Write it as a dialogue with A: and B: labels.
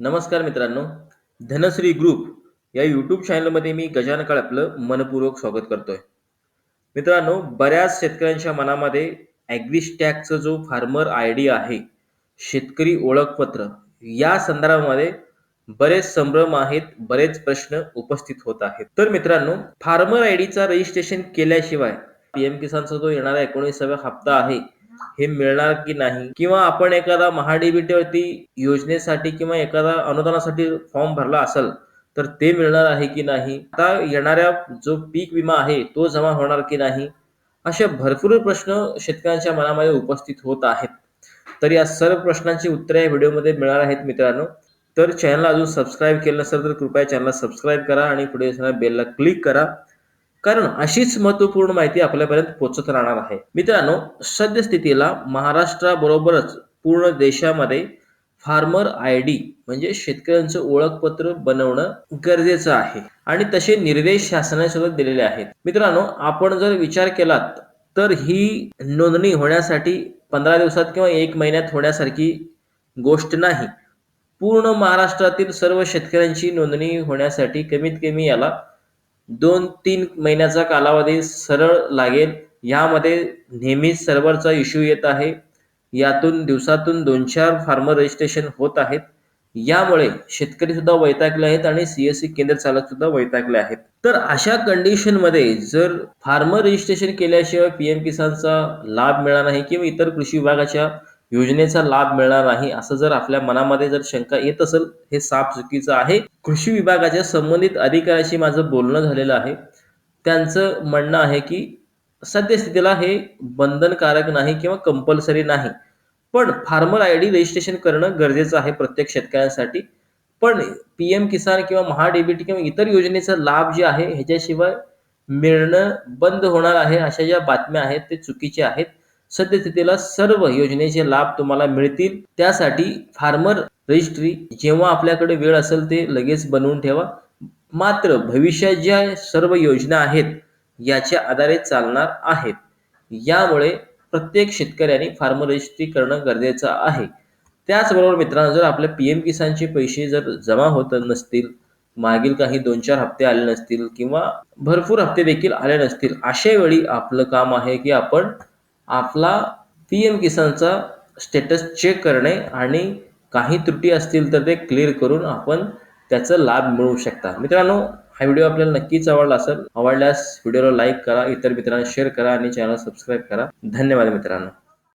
A: नमस्कार मित्रांनो धनश्री ग्रुप या यूट्यूब चॅनलमध्ये मी गजान काळ आपलं मनपूर्वक स्वागत करतोय. मित्रांनो बऱ्याच शेतकऱ्यांच्या मनामध्ये ॲग्रिस्टॅगचं जो फार्मर आय डी आहे शेतकरी ओळखपत्र या संदर्भामध्ये बरेच संभ्रम आहेत बरेच प्रश्न उपस्थित होत आहेत. तर मित्रांनो फार्मर आय डीचा रजिस्ट्रेशन केल्याशिवाय पीएम किसानचा जो येणारा एकोणीसाव्या हप्ता आहे हे मिळणार की नाही? किंवा आपण एखादा महाडीबीटीवरती योजनेसाठी किंवा एखादा अनुदानासाठी फॉर्म भरला असेल तर ते मिळणार आहे की नाही? आता येणाऱ्या जो पीक विमा आहे तो जमा होणार की नाही? अशा भरपूर प्रश्न शेतकऱ्यांच्या मनामध्ये उपस्थित होत आहेत. तर या सर्व प्रश्नांची उत्तरे या व्हिडिओमध्ये मिळणार आहेत मित्रांनो. तर चॅनल अजून सबस्क्राईब केलं नसेल तर कृपया चॅनलला सबस्क्राईब करा आणि पुढे बेलला क्लिक करा. कारण अशीच महत्त्वपूर्ण माहिती आपल्यापर्यंत पोहोचत राहणार आहे. मित्रांनो सद्यस्थितीला महाराष्ट्राबरोबरच पूर्ण देशामध्ये फार्मर आय डी म्हणजे शेतकऱ्यांचं ओळखपत्र बनवणं गरजेचं आहे आणि तसे निर्देश शासनाने सुद्धा दिलेले आहेत. मित्रांनो आपण जर विचार केलात तर ही नोंदणी होण्यासाठी पंधरा दिवसात किंवा एक महिन्यात होण्यासारखी गोष्ट नाही. पूर्ण महाराष्ट्रातील सर्व शेतकऱ्यांची नोंदणी होण्यासाठी कमीत कमी याला दोन तीन महिन्याचा कालावधी सरळ लागेल. यामध्ये नेहमीच सर्व्हरचा इश्यू येत आहे. यातून दिवसातून दोन चार फार्मर रजिस्ट्रेशन होत आहेत. यामुळे शेतकरी सुद्धा वैतागले आहेत आणि सीएससी केंद्र चालक सुद्धा वैतागले आहेत. तर अशा कंडिशनमध्ये जर फार्मर रजिस्ट्रेशन केल्याशिवाय पीएम किसानचा लाभ मिळणार नाही किंवा इतर कृषी विभागाच्या योजनेचा लाभ मिळणार नाही असं जर आपल्या मनामध्ये जर शंका येत असेल हे साफ चुकीचं आहे. कृषी विभागाच्या संबंधित अधिकाऱ्याशी माझं बोलणं झालेलं आहे. त्यांचं म्हणणं आहे की सद्यस्थितीला हे बंधनकारक नाही किंवा कंपल्सरी नाही. पण फार्मर आय डी रजिस्ट्रेशन करणं गरजेचं आहे प्रत्येक शेतकऱ्यांसाठी. पण पी एम किसान किंवा महाडीबीटी किंवा इतर योजनेचा लाभ जे आहे ह्याच्याशिवाय मिळणं बंद होणार आहे अशा ज्या बातम्या आहेत ते चुकीचे आहेत. सद्यस्थितीला सर्व योजनेचे लाभ तुम्हाला मिळतील. त्यासाठी फार्मर रजिस्ट्री जेव्हा आपल्याकडे वेळ असेल ते लगेच बनवून ठेवा. मात्र भविष्यात ज्या सर्व योजना आहेत याच्या आधारे चालणार आहेत. यामुळे प्रत्येक शेतकऱ्याने फार्मर रजिस्ट्री करणं गरजेचं आहे. त्याचबरोबर मित्रांनो जर आपल्या पी एम किसानचे पैसे जर जमा होत नसतील मागील काही दोन चार हप्ते आले नसतील किंवा भरपूर हप्ते देखील आले नसतील अशा वेळी आपलं काम आहे की आपण आपला पी एम किसानचा स्टेटस चेक करणे आणि काही त्रुटी असतील तर ते क्लिअर करून आपण त्याचा लाभ मिळवू शकता. मित्रांनो हा व्हिडिओ आपल्याला नक्कीच आवडला असेल आवडल्यास व्हिडिओला लाईक करा इतर मित्रांना शेअर करा आणि चॅनल सबस्क्राईब करा. धन्यवाद मित्रांनो.